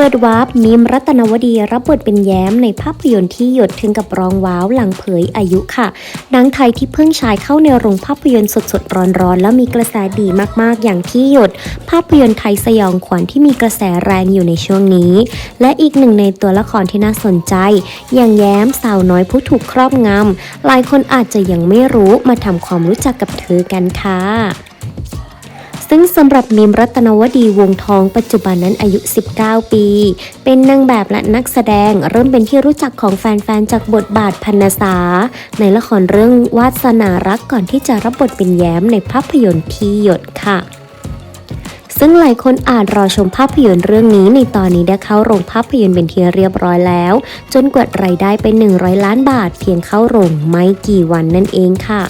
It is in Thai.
เปิดวาร์ปนิมรัตนวดีรับบทเป็นแย้มในภาพยนตร์ที่หยดถึงกับร้องว้าวหลังเผยอายุค่ะหนังไทยที่เพิ่งฉายเข้าในโรงภาพยนตร์สดๆร้อนๆ แล้วมีกระแสดีมากๆ อย่างที่หยด ภาพยนตร์ไทยสยองขวัญที่มีกระแสแรงอยู่ในช่วงนี้ และอีกหนึ่งในตัวละครที่น่าสนใจ อย่างแย้มสาวน้อยผู้ถูกครอบงำหลายคนอาจจะยังไม่รู้มาทำความรู้จักกับเธอกันค่ะ ซึ่งสำหรับมิมรัตนวดีวงทองปัจจุบันนั้นอายุ 19 ปี เป็นนางแบบและนักแสดงเริ่มเป็นที่รู้จักของแฟนๆ จากบทบาทพันษาในละครเรื่องวาสนารักก่อนที่จะรับบทเป็นแย้มในภาพยนตร์ที่หยดค่ะซึ่งหลายคนอาจรอชมภาพยนตร์เรื่องนี้ในตอนนี้ได้เข้าโรงภาพยนตร์เป็นที่เรียบร้อยแล้ว จนกวดรายได้เป็น 100 ล้านบาท เพียงเข้าโรงไม่กี่วันนั่นเองค่ะ